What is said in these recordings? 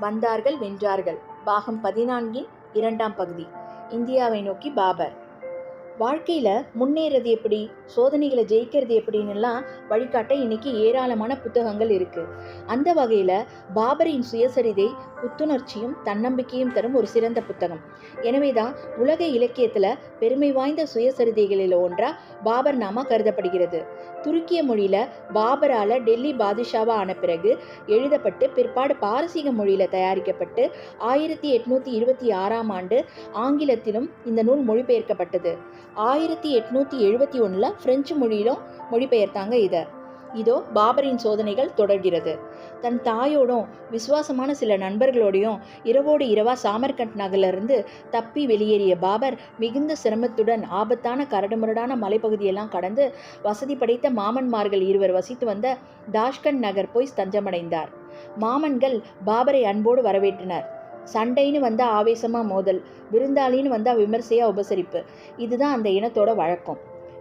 வந்தார்கள் வென்றார்கள். பாகம் பதினான்கின் இரண்டாம் பகுதி. இந்தியாவை நோக்கி பாபர். வாழ்க்கையில் முன்னேறது எப்படி? சோதனைகளை ஜெயிக்கிறது எப்படின்னுலாம் வழிகாட்ட இன்னைக்கு ஏராளமான புத்தகங்கள் இருக்குது அந்த வகையில் பாபரின் சுயசரிதை புத்துணர்ச்சியும் தன்னம்பிக்கையும் தரும் ஒரு சிறந்த புத்தகம். எனவே தான் உலக இலக்கியத்தில் பெருமை வாய்ந்த சுயசரிதைகளில் ஒன்றா பாபர் நாமா கருதப்படுகிறது. துருக்கிய மொழியில் பாபரால் டெல்லி பாதுஷாவா ஆன பிறகு எழுதப்பட்டு பிற்பாடு பாரசீக மொழியில் தயாரிக்கப்பட்டு ஆயிரத்தி எட்நூற்றி இருபத்தி ஆறாம் ஆண்டு ஆங்கிலத்திலும் இந்த நூல் மொழிபெயர்க்கப்பட்டது. ஆயிரத்தி எட்நூற்றி எழுபத்தி ஒன்றில் பிரெஞ்சு மொழியிலும் மொழிபெயர்த்தாங்க இதை. இதோ பாபரின் சோதனைகள் தொடர்கிறது. தன் தாயோடும் விசுவாசமான சில நண்பர்களோடையும் இரவோடு இரவா சாமர்கண்ட் நகரிலிருந்து தப்பி வெளியேறிய பாபர் மிகுந்த சிரமத்துடன் ஆபத்தான கரடுமுரடான மலைப்பகுதியெல்லாம் கடந்து வசதி படைத்த மாமன்மார்கள் இருவர் வசித்து வந்த தாஷ்கண்ட் நகர் போய் தஞ்சமடைந்தார் மாமன்கள் பாபரை அன்போடு வரவேற்றனர். சண்டைன்னு வந்தால் ஆவேசமாக மோதல் விருந்தாளின்னு வந்தால் விமர்சையாக உபசரிப்பு. இதுதான் அந்த இனத்தோட வழக்கம்.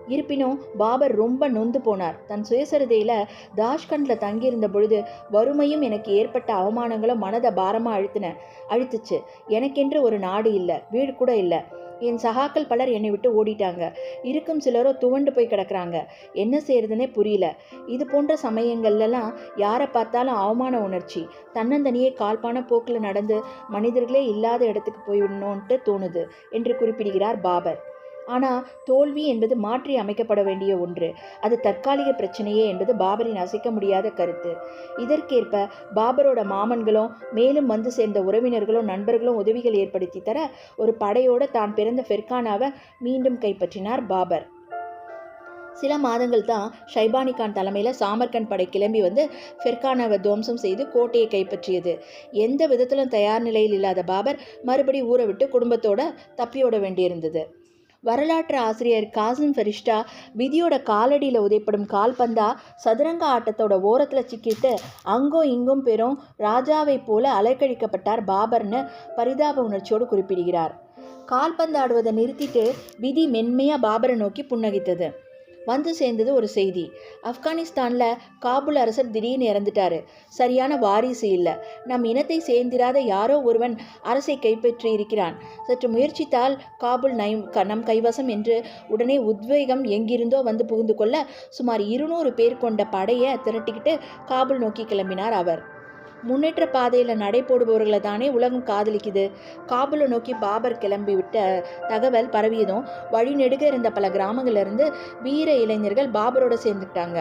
இருப்பினும் பாபர் ரொம்ப நொந்து போனார். தன் சுயசரிதையில் தாஷ்கண்டில் தங்கியிருந்த பொழுது வறுமையும் எனக்கு ஏற்பட்ட அவமானங்களும் மனதை பாரமாக அழுத்தின அழுத்துச்சு. எனக்கென்று ஒரு நாடு இல்லை வீடு கூட இல்லை. என் சகாக்கள் பலர் என்னை விட்டு ஓடிட்டாங்க. இருக்கும் சிலரோ துவண்டு போய் கிடக்குறாங்க. என்ன செய்யறதுனே புரியல. இது போன்ற சமயங்கள்லாம் யாரை பார்த்தாலும் அவமான உணர்ச்சி. தன்னந்தனியே கால்பான போக்கில் நடந்து மனிதர்களே இல்லாத இடத்துக்கு போய்விடணுன்ட்டு தோணுது என்று குறிப்பிடுகிறார் பாபர். ஆனால் தோல்வி என்பது மாற்றி அமைக்கப்பட வேண்டிய ஒன்று. அது தற்காலிக பிரச்சனையே என்பது பாபரின் அசைக்க முடியாத கருத்து. இதற்கேற்ப பாபரோட மாமன்களும் மேலும் வந்து சேர்ந்த உறவினர்களும் நண்பர்களும் உதவிகள் ஏற்படுத்தி தர ஒரு படையோடு தான் பிறந்த ஃபெர்கானாவை மீண்டும் கைப்பற்றினார் பாபர். சில மாதங்கள் தான் ஷைபானி கான் தலைமையில் சாமர்கண்ட் படை கிளம்பி வந்து ஃபெர்கானாவை துவம்சம் செய்து கோட்டையை கைப்பற்றியது. எந்த விதத்திலும் தயார் நிலையில் இல்லாத பாபர் மறுபடி ஊரை விட்டு குடும்பத்தோட தப்பியோட வேண்டியிருந்தது. வரலாற்று ஆசிரியர் காசிம் ஃபெரிஷ்டா விதியோட காலடியில் உதைப்படும் கால்பந்தா சதுரங்க ஆட்டத்தோட ஓரத்தில் சிக்கிட்டு அங்கும் இங்கும் பெறும் ராஜாவைப் போல அலைக்கழிக்கப்பட்டார் பாபர்னு பரிதாப உணர்ச்சியோடு குறிப்பிடுகிறார். கால்பந்தாடுவதை நிறுத்திட்டு விதி மென்மையாக பாபரை நோக்கி புன்னகித்தது. வந்து சேர்ந்தது ஒரு செய்தி. ஆப்கானிஸ்தானில் காபூல் அரசர் திடீர்னு இறந்துட்டாரு. சரியான வாரிசு இல்லை. நம் இனத்தை சேர்ந்திராத யாரோ ஒருவன் அரசை கைப்பற்றி இருக்கிறான். சற்று முயற்சித்தால் காபூல் நை நம் கைவசம் என்று உடனே உத்வேகம் எங்கிருந்தோ வந்து புகுந்து கொள்ள சுமார் இருநூறு பேர் கொண்ட படையை திரட்டிக்கிட்டு காபூல் நோக்கி கிளம்பினார் அவர். முன்னேற்ற பாதையில் நடை போடுபவர்களை தானே உலகம் காதலிக்குது. காபூலை நோக்கி பாபர் கிளம்பிவிட்ட தகவல் பரவியதும் வழிநெடுக இருந்த பல கிராமங்களிலிருந்து வீர இளைஞர்கள் பாபரோட சேர்ந்துக்கிட்டாங்க.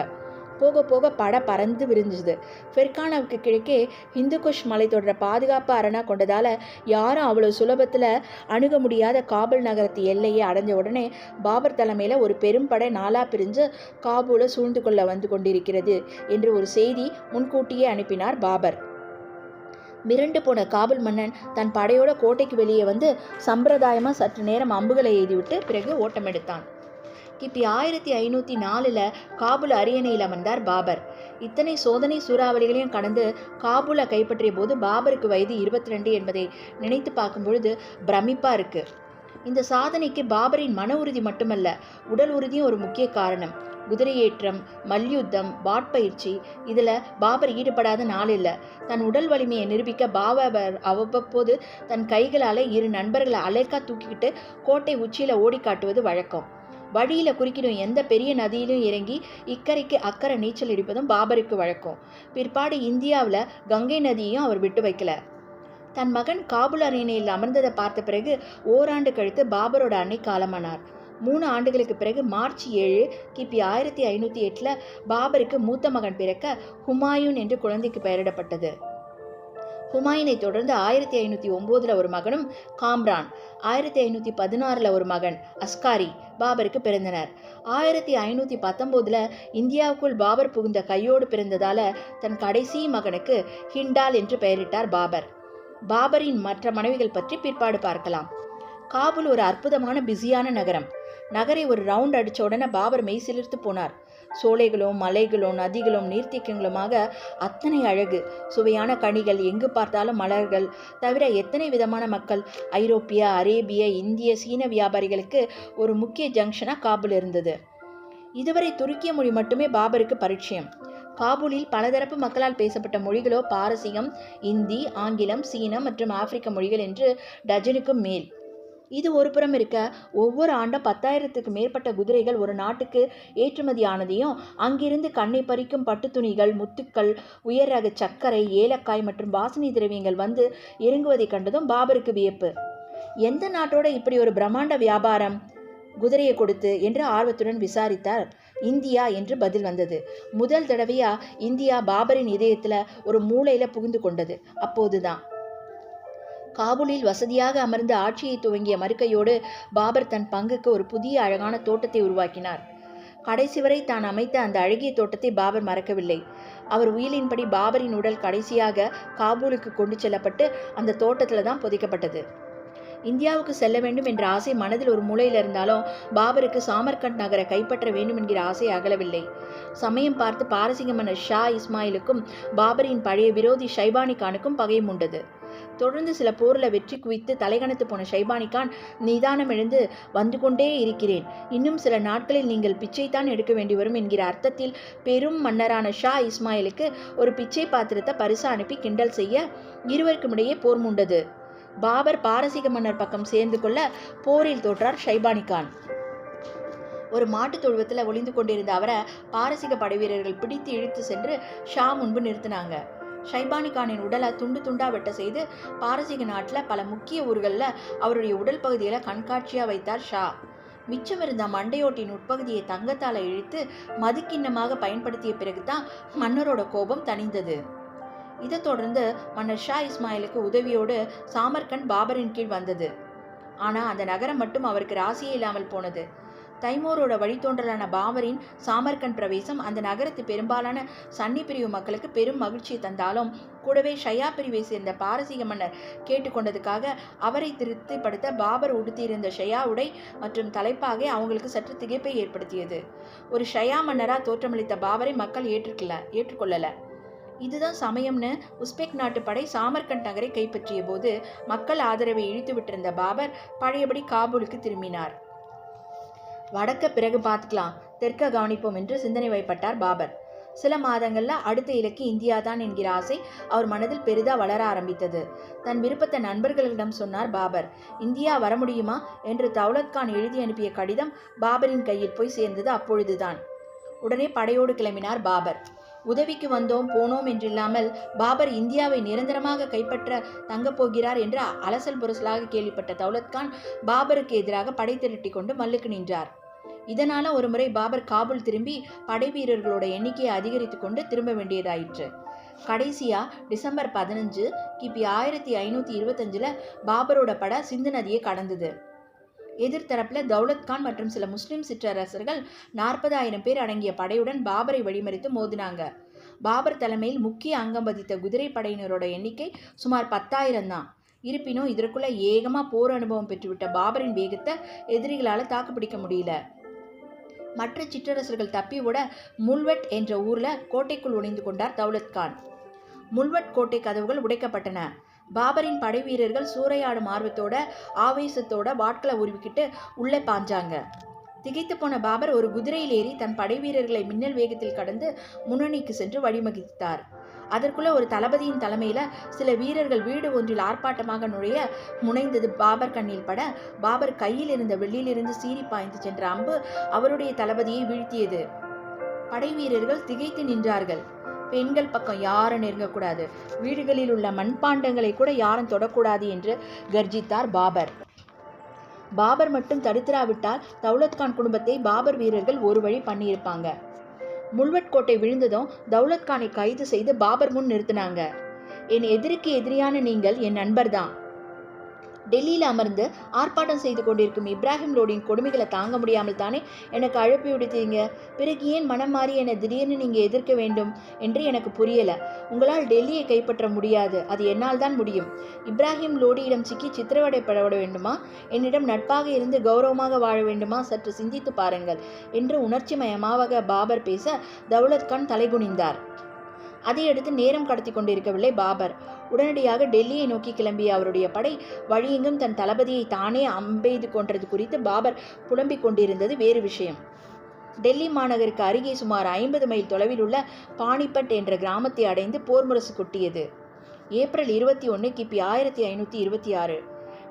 போக போக பட பறந்து விரிஞ்சுது. ஃபெர்கானாவுக்கு கிழக்கே இந்துகுஷ் மலைத்தொடர பாதுகாப்பு அரணா கொண்டதால் யாரும் அவ்வளோ சுலபத்தில் அணுக முடியாத காபூல் நகரத்து எல்லையை அடைஞ்ச உடனே பாபர் தலைமையில் ஒரு பெரும் படை பிரிஞ்சு காபூலை சூழ்ந்து கொள்ள வந்து கொண்டிருக்கிறது என்று ஒரு செய்தி முன்கூட்டியே அனுப்பினார் பாபர். மிரண்டு போன காபுல் மன்னன் தன் படையோட கோட்டைக்கு வெளியே வந்து சம்பிரதாயமாக சற்று நேரம் அம்புகளை எய்திவிட்டு பிறகு ஓட்டமெடுத்தான் கிபி ஆயிரத்தி ஐநூற்றி நாலில் காபுல் அரியணையில் அமர்ந்தார் பாபர். இத்தனை சோதனை சூறாவளிகளையும் கடந்து காபூலை கைப்பற்றிய போது பாபருக்கு வயது இருபத்தி ரெண்டு என்பதை நினைத்து பார்க்கும் பொழுது பிரமிப்பாக இருக்குது இந்த சாதனைக்கு பாபரின் மன உறுதி மட்டுமல்ல உடல் உறுதியும் ஒரு முக்கிய காரணம். குதிரையேற்றம் மல்யுத்தம் வாட்பயிற்சி இதில் பாபர் ஈடுபடாத நாள் இல்லை. தன் உடல் வலிமையை நிரூபிக்க பாபர் அவ்வப்போது தன் கைகளால் இரு நண்பர்களை அலைக்கா தூக்கிக்கிட்டு கோட்டை உச்சியில் ஓடி காட்டுவது வழக்கம். வழியில் குறுக்கிடும் எந்த பெரிய நதியிலும் இறங்கி இக்கரைக்கு அக்கறை நீச்சல் அடிப்பதும் பாபருக்கு வழக்கம். பிற்பாடு இந்தியாவில் கங்கை நதியையும் அவர் விட்டு வைக்கல. தன் மகன் காபுல் அரியணையில் அமர்ந்ததை பார்த்த பிறகு ஓராண்டு கழித்து பாபரோட அன்னை காலமானார். மூணு ஆண்டுகளுக்கு பிறகு மார்ச் ஏழு கிபி ஆயிரத்தி ஐநூற்றி எட்டில் பாபருக்கு மூத்த மகன் பிறக்க ஹுமாயூன் என்று குழந்தைக்கு பெயரிடப்பட்டது. ஹுமாயினை தொடர்ந்து ஆயிரத்தி ஐநூற்றி ஒம்போதில் ஒரு மகனும் காம்ரான் ஆயிரத்தி ஐநூற்றி பதினாறில் ஒரு மகன் அஸ்காரி பாபருக்கு பிறந்தனர். ஆயிரத்தி ஐநூற்றி பத்தொம்போதில் இந்தியாவுக்குள் பாபர் புகுந்த கையோடு பிறந்ததால் தன் கடைசி மகனுக்கு ஹிண்டால் என்று பெயரிட்டார் பாபர். பாபரின் மற்ற மனைவிகள் பற்றி பிற்பாடு பார்க்கலாம். காபூல் ஒரு அற்புதமான பிஸியான நகரம். நகரை ஒரு ரவுண்ட் அடித்த உடனே பாபர் மெய் சிலிர்த்து போனார். சோலைகளும் மலைகளும் நதிகளும் நீர்த்திக்கங்களுமாக அத்தனை அழகு சுவையான கனிகள் எங்கு பார்த்தாலும் மலர்கள் தவிர எத்தனை விதமான மக்கள் ஐரோப்பிய அரேபிய இந்திய சீன வியாபாரிகளுக்கு ஒரு முக்கிய ஜங்ஷனாக காபூல் இருந்தது. இதுவரை துருக்கிய மொழி மட்டுமே பாபருக்கு பரிச்சயம். காபூலில் பலதரப்பு மக்களால் பேசப்பட்ட மொழிகளோ பாரசீகம் இந்தி ஆங்கிலம் சீனம் மற்றும் ஆப்பிரிக்க மொழிகள் என்று டஜனுக்கும் மேல். இது ஒரு புறம் இருக்க ஒவ்வொரு ஆண்டும் பத்தாயிரத்துக்கு மேற்பட்ட குதிரைகள் ஒரு நாட்டுக்கு ஏற்றுமதி ஆனதையும் அங்கிருந்து கண்ணை பறிக்கும் பட்டு துணிகள் முத்துக்கள் உயர் ரக சர்க்கரை ஏலக்காய் மற்றும் வாசனை திரவியங்கள் வந்து இறங்குவதை கண்டதும் பாபருக்கு வியப்பு. எந்த நாட்டோட இப்படி ஒரு பிரம்மாண்ட வியாபாரம்? குதிரையை கொடுத்து என்று ஆர்வத்துடன் விசாரித்தார். இந்தியா என்று பதில் வந்தது. முதல் தடவையா இந்தியா பாபரின் இதயத்துல ஒரு மூளையில புகுந்து கொண்டது. அப்போதுதான். காபூலில் வசதியாக அமர்ந்து ஆட்சியை துவங்கிய மறுக்கையோடு பாபர் தன் பங்குக்கு ஒரு புதிய அழகான தோட்டத்தை உருவாக்கினார். கடைசி வரை தான் அமைத்த அந்த அழகிய தோட்டத்தை பாபர் மறக்கவில்லை. அவர் உயிலின்படி பாபரின் உடல் கடைசியாக காபூலுக்கு கொண்டு செல்லப்பட்டு அந்த தோட்டத்தில் தான் புதைக்கப்பட்டது. இந்தியாவுக்கு செல்ல வேண்டும் என்ற ஆசை மனதில் ஒரு மூலையில் இருந்தாலும் பாபருக்கு சாமர்கண்ட் நகரை கைப்பற்ற வேண்டும் என்கிற ஆசை அகலவில்லை. சமயம் பார்த்து பாரசீக மன்னர் ஷா இஸ்மாயிலுக்கும் பாபரின் பழைய விரோதி ஷைபானி கானுக்கும் பகையும் உண்டது. தொடர்ந்து சில போரில் வெற்றி குவித்து தலைகணத்து போன ஷைபானி கான் நிதானம் எழுந்து வந்து கொண்டே இருக்கிறேன். இன்னும் சில நாட்களில் நீங்கள் பிச்சைத்தான் எடுக்க வேண்டி வரும் என்கிற அர்த்தத்தில் பெரும் மன்னரான ஷா இஸ்மாயிலுக்கு ஒரு பிச்சை பாத்திரத்தை பரிசு அனுப்பி கிண்டல் செய்ய இருவருக்கும் இடையே போர் மூண்டது. பாபர் பாரசீக மன்னர் பக்கம் சேர்ந்து கொள்ள போரில் தோற்றார் ஷைபானி கான். ஒரு மாட்டுத் தொழுவத்தில் ஒளிந்து கொண்டிருந்த அவரை பாரசீக படைவீரர்கள் பிடித்து இழுத்து சென்று ஷா முன்பு நிறுத்தினாங்க. ஷைபானி கானின் உடலை துண்டு துண்டா வெட்ட செய்து பாரசீக நாட்டில் பல முக்கிய ஊர்களில் அவருடைய உடல் பகுதியில் கண்காட்சியாக வைத்தார் ஷா. மிச்சம் இருந்த மண்டையோட்டின் உட்பகுதியை தங்கத்தால் இழுத்து மதுக்கிண்ணமாக பயன்படுத்திய பிறகுதான் மன்னரோட கோபம் தணிந்தது. இதைத் தொடர்ந்து மன்னர் ஷா இஸ்மாயிலுக்கு உதவியோடு சாமர்கண்ட் பாபரின் கீழ் வந்தது. ஆனால் அந்த நகரம் மட்டும் அவருக்கு ராசியே இல்லாமல் போனது. தைமூரோட வழித்தோன்றலான பாபரின் சாமர்கண்ட் பிரவேசம் அந்த நகரத்து பெரும்பாலான சன்னி பிரிவு மக்களுக்கு பெரும் மகிழ்ச்சியை தந்தாலும் கூடவே ஷயா பிரிவை சேர்ந்த பாரசீக மன்னர் கேட்டுக்கொண்டதுக்காக அவரை திருப்திப்படுத்த பாபர் உடுத்தியிருந்த ஷயா உடை மற்றும் தலைப்பாகை அவங்களுக்கு சற்று திகைப்பை ஏற்படுத்தியது. ஒரு ஷயா மன்னராக தோற்றமளித்த பாபரை மக்கள் ஏற்றுக்கல ஏற்றுக்கொள்ளலை. இதுதான் சமயம்னு உஸ்பெக் நாட்டு படை சாமர்கண்ட் நகரை கைப்பற்றிய போது மக்கள் ஆதரவை இழுத்து விட்டிருந்த பாபர் பழையபடி காபூலுக்கு திரும்பினார். வடக்க பிறகு பார்த்துக்கலாம் தெற்க கவனிப்போம் என்று சிந்தனை வைப்பட்டார் பாபர். சில மாதங்களில் அடுத்த இலக்கு இந்தியா தான் என்கிற ஆசை அவர் மனதில் பெரிதா வளர ஆரம்பித்தது. தன் விருப்பத்தை நண்பர்களிடம் சொன்னார் பாபர். இந்தியா வர முடியுமா என்று தௌலத் கான் எழுதி அனுப்பிய கடிதம் பாபரின் கையில் போய் சேர்ந்தது அப்பொழுதுதான். உடனே படையோடு கிளம்பினார் பாபர். உதவிக்கு வந்தோம் போனோம் என்றில்லாமல் பாபர் இந்தியாவை நிரந்தரமாக கைப்பற்ற தங்கப் போகிறார் என்று அலசல் புரசலாக கேள்விப்பட்ட தௌலத்கான் பாபருக்கு எதிராக படை திரட்டி கொண்டு மல்லுக்கு நின்றார். இதனால ஒருமுறை பாபர் காபூல் திரும்பி படை வீரர்களோட எண்ணிக்கையை அதிகரித்து கொண்டு திரும்ப வேண்டியதாயிற்று. கடைசியா டிசம்பர் பதினஞ்சு கிபி ஆயிரத்தி ஐநூத்தி இருபத்தஞ்சுல பாபரோட படை சிந்து நதியை கடந்தது. எதிர்த்தரப்பில் தௌலத் கான் மற்றும் சில முஸ்லிம் சிற்றரசர்கள் நாற்பதாயிரம் பேர் அடங்கிய படையுடன் பாபரை வழிமறித்து மோதினாங்க. பாபர் தலைமையில் முக்கிய அங்கம் வதித்த குதிரை படையினரோட எண்ணிக்கை சுமார் பத்தாயிரம் தான். இருப்பினும் இதற்குள்ள ஏகமாக போர் அனுபவம் பெற்றுவிட்ட பாபரின் வேகத்தை எதிரிகளால் தாக்குப்பிடிக்க முடியல. மற்ற சிற்றரசர்கள் தப்பி ஓட முல்வெட் என்ற ஊரில் கோட்டைக்குள் ஒளிந்து கொண்டார் தௌலத் கான். முல்வட் கோட்டை கதவுகள் உடைக்கப்பட்டன. பாபரின் படை வீரர்கள் சூறையாடும் ஆர்வத்தோட ஆவேசத்தோட வாட்களை உருவிக்கிட்டு உள்ளே பாஞ்சாங்க. திகைத்து போன பாபர் ஒரு குதிரையில் ஏறி தன் படை வீரர்களை மின்னல் வேகத்தில் கடந்து முன்னணிக்கு சென்று வழிமகித்தார் அதற்குள்ள ஒரு தளபதியின் தலைமையில சில வீரர்கள் வீடு ஒன்றில் ஆர்ப்பாட்டமாக நுழைய முனைந்தது பாபர் கண்ணில் பட பாபர் கையில் இருந்த வெள்ளியிலிருந்து சீறி பாய்ந்து சென்ற அம்பு அவருடைய தளபதியை வீழ்த்தியது. படை வீரர்கள் திகைத்து நின்றார்கள். பெண்கள் பக்கம் யாரும் நெருங்கக்கூடாது. வீடுகளில் உள்ள மண்பாண்டங்களை கூட யாரும் தொடக்கூடாது என்று கர்ஜித்தார் பாபர். பாபர் மட்டும் தடுத்திராவிட்டால் தௌலத்கான் குடும்பத்தை பாபர் வீரர்கள் ஒரு வழி பண்ணியிருப்பாங்க. முல்வட் கோட்டை விழுந்ததும் தௌலத்கானை கைது செய்து பாபர் முன் நிறுத்தினாங்க. என் எதிரிக்கு எதிரியான நீங்கள் என் நண்பர்தான். டெல்லியில் அமர்ந்து ஆர்ப்பாட்டம் செய்து கொண்டிருக்கும் இப்ராஹிம் லோடியின் கொடுமைகளை தாங்க முடியாமல் தானே எனக்கு அழைப்பு விடுத்தீங்க? பிறகு ஏன் மனம் மாறி என்னை திடீர்னு நீங்கள் எதிர்க்க வேண்டும் என்று எனக்கு புரியலை. உங்களால் டெல்லியை கைப்பற்ற முடியாது. அது என்னால் தான் முடியும். இப்ராஹிம் லோடியிடம் சிக்கி சித்திரவதைப்பட வேண்டுமா? என்னிடம் நட்பாக இருந்து கௌரவமாக வாழ வேண்டுமா? சற்று சிந்தித்து பாருங்கள் என்று உணர்ச்சி மயமாக பாபர் பேச தௌலத் கான் தலைகுனிந்தார். அதையடுத்து நேரம் கடத்தி கொண்டிருக்கவில்லை பாபர். உடனடியாக டெல்லியை நோக்கி கிளம்பிய அவருடைய படை வழியெங்கும் தன் தளபதியை தானே அம்பெய்து கொன்றது குறித்து பாபர் புலம்பிக் கொண்டிருந்தது வேறு விஷயம். டெல்லி மாநகருக்கு அருகே சுமார் ஐம்பது மைல் தொலைவில் உள்ள பானிபட் என்ற கிராமத்தை அடைந்து போர் முரசு கொட்டியது. ஏப்ரல் இருபத்தி ஒன்று கிபி ஆயிரத்தி ஐநூற்றி இருபத்தி ஆறு.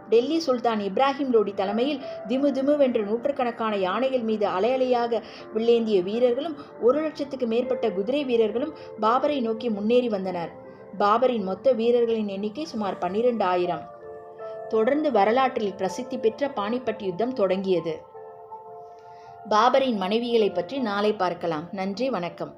டெல்லி சுல்தான் இப்ராஹிம் லோடி தலைமையில் திமு திமுவென்று நூற்றுக்கணக்கான யானைகள் மீது அலையலையாக வில்லேந்திய வீரர்களும் ஒரு லட்சத்துக்கு மேற்பட்ட குதிரை வீரர்களும் பாபரை நோக்கி முன்னேறி வந்தனர். பாபரின் மொத்த வீரர்களின் எண்ணிக்கை சுமார் பன்னிரண்டு ஆயிரம் தொடர்ந்து வரலாற்றில் பிரசித்தி பெற்ற பானிபட் யுத்தம் தொடங்கியது. பாபரின் மனைவிகளை பற்றி நாளை பார்க்கலாம். நன்றி வணக்கம்.